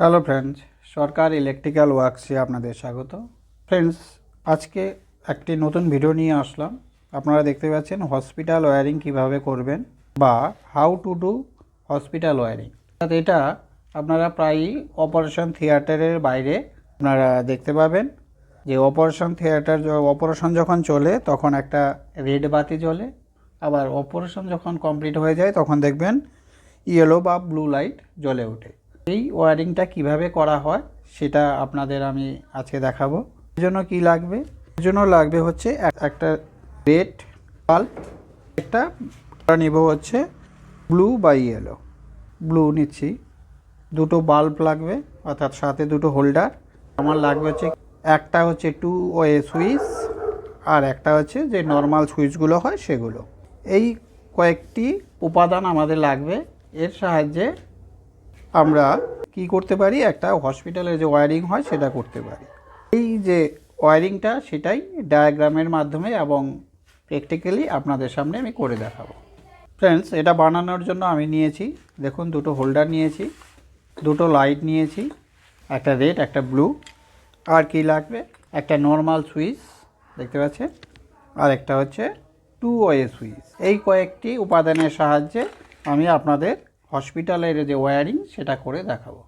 Hello friends, Sarkar electrical ওয়ার্কসে আপনাদের স্বাগত। ফ্রেন্ডস, আজকে একটি নতুন ভিডিও নিয়ে আসলাম। আপনারা দেখতে পাচ্ছেন হসপিটাল ওয়্যারিং কীভাবে করবেন বা how to do hospital wiring অর্থাৎ এটা আপনারা প্রায়ই অপারেশন থিয়েটারের বাইরে আপনারা দেখতে পাবেন যে অপারেশন থিয়েটার অপারেশন যখন চলে তখন একটা রেড বাতি জ্বলে। আবার অপারেশন যখন কমপ্লিট হয়ে যায় তখন দেখবেন ইয়েলো বা ব্লু লাইট জ্বলে ওঠে। এই ওয়ারিংটা কীভাবে করা হয় সেটা আপনাদের আমি আজকে দেখাবো। এর জন্য কি লাগবে? এর জন্য লাগবে হচ্ছে একটা রেড বাল্ব একটা নিব হচ্ছে ব্লু বা ইয়েলো। ব্লু নিচ্ছি। দুটো বাল্ব লাগবে, অর্থাৎ সাথে দুটো হোল্ডার। আমার লাগবে হচ্ছে একটা হচ্ছে টু ওয়ে সুইচ আর একটা হচ্ছে যে নর্মাল সুইচগুলো হয় সেগুলো। এই কয়েকটি উপাদান আমাদের লাগবে। এর সাহায্যে আমরা কি করতে পারি? একটা হসপিটালে যে ওয়ারিং হয়, সেটা করতে পারি। এই যে ওয়ারিংটা সেটাই ডায়াগ্রামের মাধ্যমে এবং প্র্যাকটিক্যালি আপনাদের সামনে আমি করে দেখাবো। ফ্রেন্ডস এটা বানানোর জন্য আমি নিয়েছি। দেখুন, দুটো হোল্ডার নিয়েছি, দুটো লাইট নিয়েছি, একটা রেড একটা ব্লু আর কি লাগবে? একটা নর্মাল সুইচ দেখতে পাচ্ছেন? আর একটা হচ্ছে টু ওয়ে সুইচ এই কয়েকটি উপাদানের সাহায্যে আমি আপনাদের হসপিটালের যে ওয়্যারিং সেটা করে দেখাবো।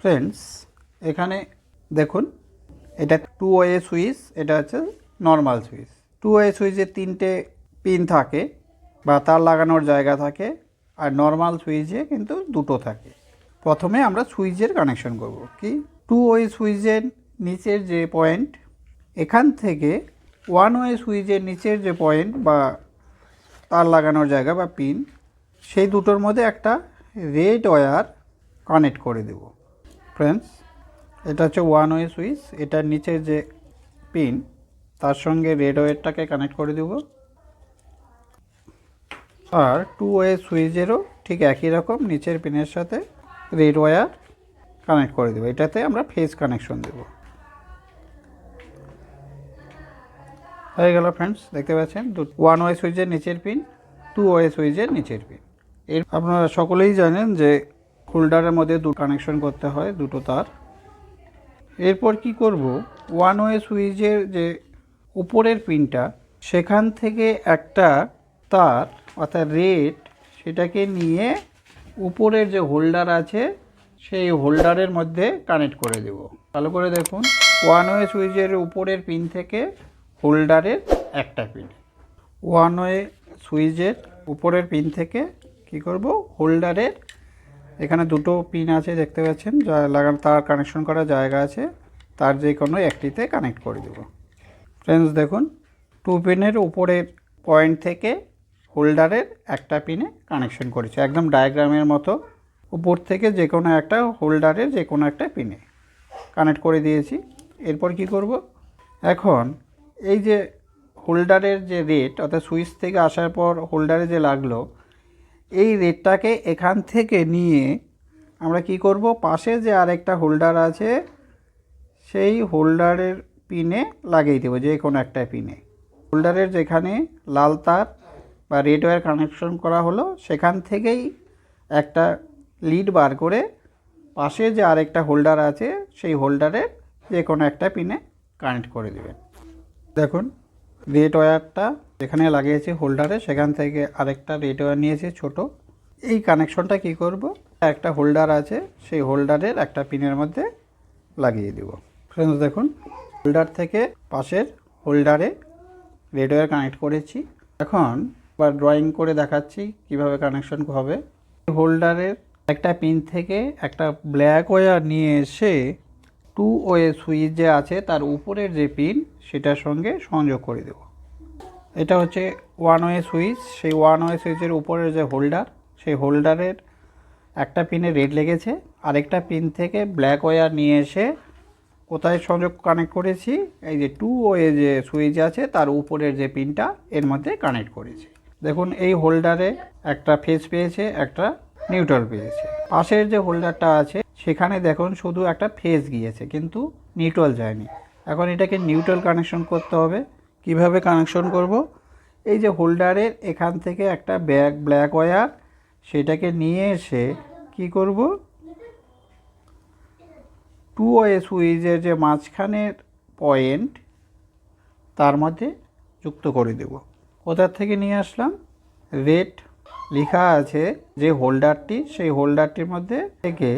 ফ্রেন্ডস এখানে দেখুন, এটা টু ওয়ে সুইচ, এটা হচ্ছে নর্মাল সুইচ। টু ওয়ে সুইচের তিনটে পিন থাকে বা তার লাগানোর জায়গা থাকে, আর নর্মাল সুইচে কিন্তু দুটো থাকে। প্রথমে আমরা সুইচের কানেকশন করব। কি? টু ওয়ে সুইচের নিচের যে পয়েন্ট এখান থেকে ওয়ান ওয়ে সুইচের নিচের যে পয়েন্ট বা তার লাগানোর জায়গা বা পিন সেই দুটোর মধ্যে একটা রেড ওয়্যার কানেক্ট করে দেব। ফ্রেন্ডস এটা হচ্ছে ওয়ান ওয়ে সুইচ এটার নিচের যে পিন তার সঙ্গে রেড ওয়্যারটাকে কানেক্ট করে দেব। আর টু ওয়ে সুইচেরও ঠিক একই রকম, নিচের পিনের সাথে রেড ওয়্যার কানেক্ট করে দেবো। এটাতে আমরা ফেস কানেকশন দেব। হয়ে গেল ফ্রেন্ডস দেখতে পাচ্ছেন? ওয়ান ওয়ে সুইচের নিচের পিন টু ওয়ে সুইচের নিচের পিন এর আপনারা সকলেই জানেন যে হোল্ডারের মধ্যে দু কানেকশন করতে হয়, দুটো তার। এরপর কি করব? ওয়ান ওয়ে সুইচের যে উপরের পিনটা, সেখান থেকে একটা তার অর্থাৎ রেড, সেটাকে নিয়ে উপরের যে হোল্ডার আছে, সেই হোল্ডারের মধ্যে কানেক্ট করে দেব। ভালো করে দেখুন ওয়ান ওয়ে সুইচের উপরের পিন থেকে হোল্ডারের একটা পিন। ওয়ান ওয়ে সুইচের উপরের পিন থেকে কি করব? হোল্ডারের এখানে দুটো পিন আছে দেখতে পাচ্ছেন, যা লাগানো, তার কানেকশন করার জায়গা আছে, তার যে কোনো একটিতে কানেক্ট করে দেব। ফ্রেন্ডস দেখুন টু পিনের উপরের পয়েন্ট থেকে হোল্ডারের একটা পিনে কানেকশন করেছে, একদম ডায়াগ্রামের মতো। উপর থেকে যে কোনো একটা হোল্ডারের যে কোনো একটা পিনে কানেক্ট করে দিয়েছি। এরপর কি করব? এখন এই যে হোল্ডারের যে রেট অর্থাৎ সুইচ থেকে আসার পর হোল্ডারে যে লাগল এই রেটটাকে এখান থেকে নিয়ে আমরা কি করব? পাশে যে আরেকটা হোল্ডার আছে, সেই হোল্ডারের পিনে লাগিয়ে দেবো, যে কোনো একটা পিনে। হোল্ডারের যেখানে লাল তার বা রেড কানেকশন করা হলো, সেখান থেকেই একটা লিড বার করে পাশে যে আরেকটা হোল্ডার আছে, সেই হোল্ডারের যে কোনো একটা পিনে কানেক্ট করে দেবেন। দেখুন রেড ওয়্যারটা যেখানে লাগিয়েছি হোল্ডারে সেখান থেকে আরেকটা রেড ওয়্যার নিয়েছি ছোট। এই কানেকশনটা কি করব? একটা হোল্ডার আছে, সেই হোল্ডারের একটা পিনের মধ্যে লাগিয়ে দিব। ফ্রেন্ডস দেখুন হোল্ডার থেকে পাশের হোল্ডারে রেড ওয়্যার কানেক্ট করেছি। এখন বা ড্রয়িং করে দেখাচ্ছি কীভাবে কানেকশন হবে। হোল্ডারের একটা পিন থেকে একটা ব্ল্যাক ওয়্যার নিয়ে এসে টু ওয়ে সুইচ যে আছে, তার উপরের যে পিন সেটার সঙ্গে সংযোগ করে দেব। এটা হচ্ছে ওয়ান ওয়ে সুইচ সেই ওয়ান ওয়ে সুইচের উপরের যে হোল্ডার সেই হোল্ডারের একটা পিনে রেড লেগেছে। আরেকটা পিন থেকে ব্ল্যাক ওয়্যার নিয়ে এসে কোথায় সংযোগ কানেক্ট করেছি? এই যে টু ওয়ে যে সুইচ আছে, তার উপরের যে পিনটা এর মধ্যে কানেক্ট করেছি। দেখুন, এই হোল্ডারে একটা ফেস পেয়েছে, একটা নিউট্রাল পেয়েছে। পাশের যে হোল্ডারটা আছে সেখানে দেখুন শুধু একটা ফেস গিয়েছে, কিন্তু নিউট্রাল যায়নি। এখন এটাকে নিউট্রাল কানেকশন করতে হবে। কীভাবে কানেকশন করব? এই যে হোল্ডারের এখান থেকে একটা ব্যাক ব্ল্যাক ওয়্যার সেটাকে নিয়ে এসে কি করব? টু ওয়ে সুইচের যে মাঝখানের পয়েন্ট তার মধ্যে যুক্ত করে দেব। কোথার থেকে নিয়ে আসলাম? রেড লেখা আছে যে হোল্ডারটি সেই হোল্ডারটির মধ্যে থেকে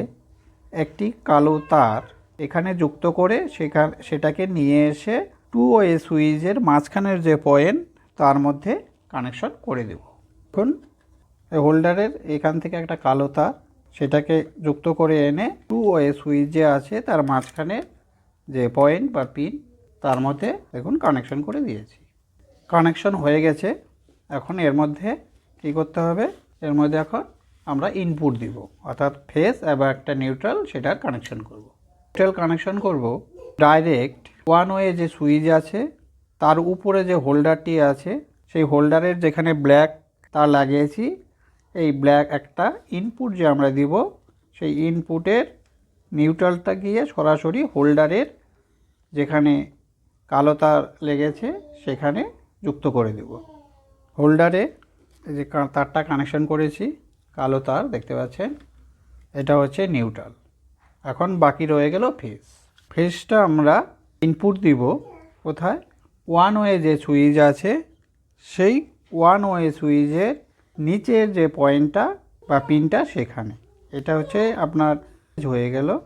কালো তার এখানে যুক্ত করে সেখান, সেটাকে নিয়ে এসে টু ওয়ে সুইচের মাঝখানের যে পয়েন্ট তার মধ্যে কানেকশন করে দেব। এখন হোল্ডারের এখান থেকে একটা কালো তার, সেটাকে যুক্ত করে এনে টু ওয়ে সুইচ যে আছে, তার মাঝখানে যে পয়েন্ট বা পিন তার মধ্যে দেখুন কানেকশন করে দিয়েছি। কানেকশন হয়ে গেছে, এখন এর মধ্যে কী করতে হবে? এর মধ্যে এখন আমরা ইনপুট দিব। অর্থাৎ ফেস এবং একটা নিউট্রাল সেটার কানেকশন করব। নিউট্রাল কানেকশন করব ডাইরেক্ট ওয়ান ওয়ে যে সুইচ আছে, তার উপরে যে হোল্ডারটি আছে, সেই হোল্ডারের যেখানে ব্ল্যাক তার লাগিয়েছি, এই ব্ল্যাক একটা ইনপুট যে আমরা দিব, সেই ইনপুটের নিউট্রালটা গিয়ে সরাসরি হোল্ডারের যেখানে কালো তার লেগেছে, সেখানে যুক্ত করে দেব। হোল্ডারে যে তারটা কানেকশন করেছি কালো তার, দেখতে পাচ্ছেন? এটা হচ্ছে নিউট্রাল। এখন বাকি রয়ে গেল ফেস। ফেসটা আমরা ইনপুট দিব কোথায়? ওয়ান ওয়ে যে সুইচ আছে, সেই ওয়ান ওয়ে সুইচের নিচের যে পয়েন্টটা বা পিনটা সেখানে। এটা হচ্ছে আপনার হয়ে গেল।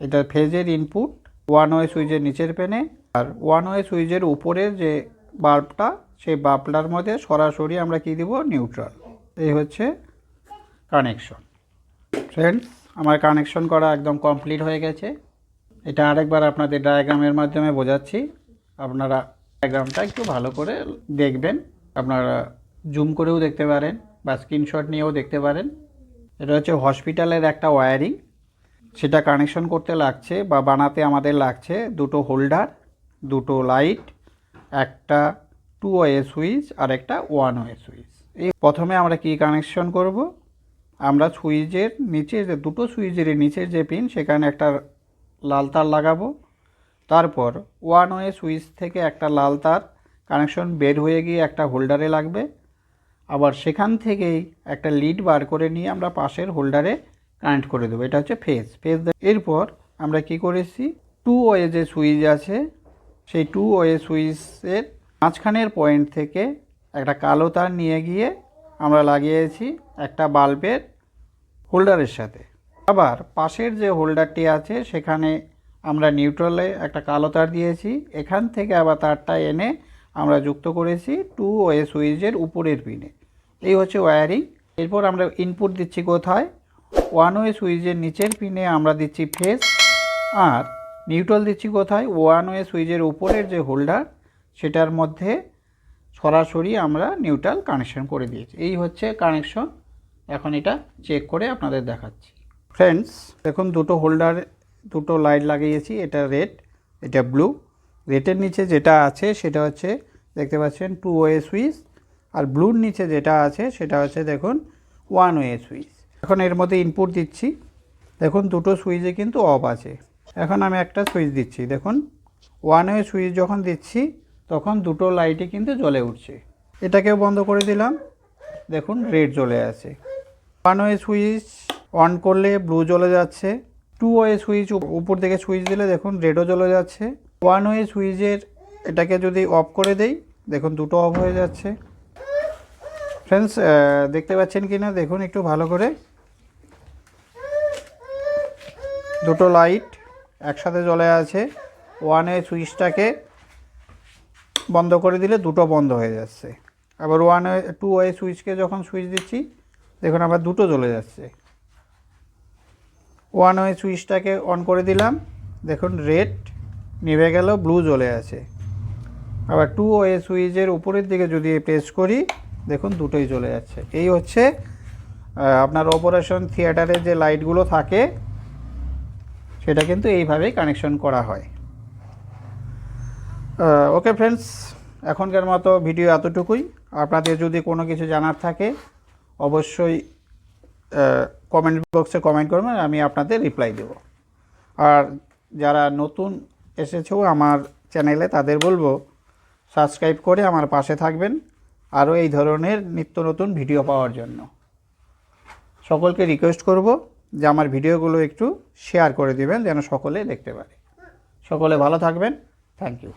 এটা ফেজের ইনপুট ওয়ান ওয়ে সুইচের নিচের পেনে। আর ওয়ান ওয়ে সুইচের উপরের যে বাল্বটা সেই বাল্বটার মধ্যে সরাসরি আমরা কি দিব? নিউট্রাল এই হচ্ছে কানেকশন ফ্রেন্ডস আমার কানেকশন করা একদম কমপ্লিট হয়ে গেছে। এটা আরেকবার আপনাদের ডায়াগ্রামের মাধ্যমে বোঝাচ্ছি। আপনারা ডায়াগ্রামটা একটু ভালো করে দেখবেন। আপনারা জুম করেও দেখতে পারেন বা স্ক্রিনশট নিয়েও দেখতে পারেন। এটা হচ্ছে হসপিটালের একটা ওয়্যারিং সেটা কানেকশন করতে লাগছে বা বানাতে আমাদের লাগছে দুটো হোল্ডার দুটো লাইট একটা টু ওয়ে সুইচ আর একটা ওয়ান ওয়ে সুইচ এই প্রথমে আমরা কি কানেকশন করব? আমরা সুইচের নিচে যে, দুটো সুইচের নিচের যে পিন, সেখানে একটা লাল তার লাগাবো। তারপর ওয়ান ওয়ে সুইচ থেকে একটা লাল তার কানেকশন বের হয়ে গিয়ে একটা হোল্ডারে লাগবে। আবার সেখান থেকেই একটা লিড বার করে নিয়ে আমরা পাশের হোল্ডারে কানেক্ট করে দেবো। এটা হচ্ছে ফেজ ফেজ এরপর আমরা কি করেছি? টু ওয়ে যে সুইচ আছে, সেই টু ওয়ে সুইচের মাঝখানের পয়েন্ট থেকে একটা কালো তার নিয়ে গিয়ে আমরা লাগিয়েছি একটা বাল্বের হোল্ডারের সাথে। আবার পাশের যে হোল্ডারটি আছে, সেখানে আমরা নিউট্রালে একটা কালো তার দিয়েছি। এখান থেকে আবার তারটা এনে আমরা যুক্ত করেছি টু ওয়ে সুইচের উপরের পিনে। এই হচ্ছে ওয়্যারিং এরপর আমরা ইনপুট দিচ্ছি কোথায়? ওয়ান ওয়ে সুইচের নিচের পিনে আমরা দিচ্ছি ফেস। আর নিউট্রাল দিচ্ছি কোথায়? ওয়ান ওয়ে সুইচের উপরের যে হোল্ডার, সেটার মধ্যে সরাসরি আমরা নিউট্রাল কানেকশন করে দিয়েছি। এই হচ্ছে কানেকশন এখন এটা চেক করে আপনাদের দেখাচ্ছি। ফ্রেন্ডস দেখুন দুটো হোল্ডার দুটো লাইট লাগিয়েছি। এটা রেড এটা ব্লু রেডের নিচে যেটা আছে, সেটা হচ্ছে, দেখতে পাচ্ছেন টু ওয়ে সুইচ আর ব্লুর নিচে যেটা আছে, সেটা হচ্ছে, দেখুন ওয়ান ওয়ে সুইচ এখন এর মধ্যে ইনপুট দিচ্ছি। দেখুন, দুটো সুইচে কিন্তু অফ আছে। এখন আমি একটা সুইচ দিচ্ছি। দেখুন ওয়ান ওয়ে সুইচ যখন দিচ্ছি তখন দুটো লাইটই কিন্তু জ্বলে উঠছে। এটাকেও বন্ধ করে দিলাম। দেখুন রেড জ্বলে আছে। ওয়ান ওয়ে সুইচ অন করলে ব্লু জ্বলে যাচ্ছে। টু ওয়ে সুইচ উপর থেকে সুইচ দিলে দেখুন রেডও জ্বলে যাচ্ছে। ওয়ান ওয়ে সুইচের এটাকে যদি অফ করে দেই, দেখুন, দুটো অফ হয়ে যাচ্ছে। ফ্রেন্ডস দেখতে পাচ্ছেন কি না দেখুন, একটু ভালো করে। দুটো লাইট একসাথে জ্বলে আছে। ওয়ান ওয়ে সুইচটাকে বন্ধ করে দিলে দুটো বন্ধ হয়ে যাচ্ছে। আবার ওয়ান ওয়ে টু ওয়ে সুইচকে যখন সুইচ দিচ্ছি, দেখুন আবার দুটো জ্বলে যাচ্ছে। ওয়ান ওয়ে সুইচটাকে অন করে দিলাম। দেখুন রেড নিভে গেল ব্লু জ্বলে আছে। আবার টু ওয়ে সুইচের উপরের দিকে যদি প্রেস করি, দেখুন দুটোই চলে যাচ্ছে। এই হচ্ছে আপনার অপারেশন থিয়েটারে যে লাইটগুলো থাকে, সেটা কিন্তু এইভাবেই কানেকশন করা হয়। ওকে ফ্রেন্ডস এখনকার মতো ভিডিও এতটুকুই। আপনাদের যদি কোনো কিছু জানার থাকে, অবশ্যই কমেন্ট বক্সে কমেন্ট করবেন, আমি আপনাদের রিপ্লাই দেব। আর যারা নতুন এসেছ আমার চ্যানেলে তাদের বলব সাবস্ক্রাইব করে আমার পাশে থাকবেন। আরও এই ধরনের নিত্য নতুন ভিডিও পাওয়ার জন্য। সকলকে রিকোয়েস্ট করব যে আমার ভিডিওগুলো একটু শেয়ার করে দিবেন, যেন সকলে দেখতে পারে। সকলে ভালো থাকবেন। Thank you